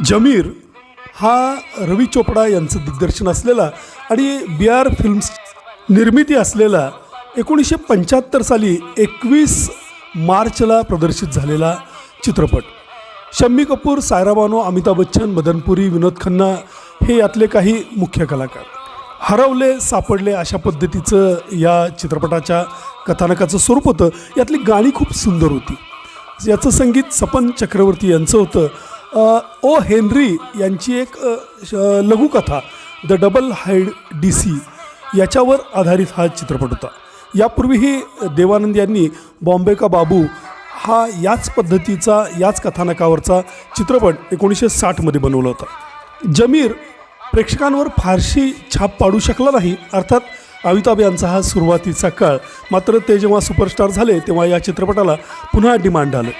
जमीर हा रवी चोपडा यांचं दिग्दर्शन असलेला आणि बी आर फिल्म्स निर्मिती असलेला एकोणीसशे पंच्याहत्तर साली एकवीस मार्चला प्रदर्शित झालेला चित्रपट. शम्मी कपूर सायरा बानो अमिताभ बच्चन मदनपुरी विनोद खन्ना हे यातले काही मुख्य कलाकार. हरवले सापडले अशा पद्धतीचं या चित्रपटाच्या कथानकाचं स्वरूप होतं. यातली गाणी खूप सुंदर होती. याचं संगीत सपन चक्रवर्ती यांचं होतं. ओ हेनरी यांची एक श- लघुकथा the double Hyde D C याच्यावर आधारित हा चित्रपट होता. यापूर्वीही देवानंद यांनी बॉम्बे का बाबू हा याच पद्धतीचा याच कथानकावरचा चित्रपट एकोणीसशे साठमध्ये बनवला होता. जमीर प्रेक्षकांवर फारशी छाप पाडू शकला नाही अर्थात अमिताभ यांचा हा सुरुवातीचा काळ. मात्र ते जेव्हा सुपरस्टार झाले तेव्हा या चित्रपटाला पुन्हा डिमांड आलं.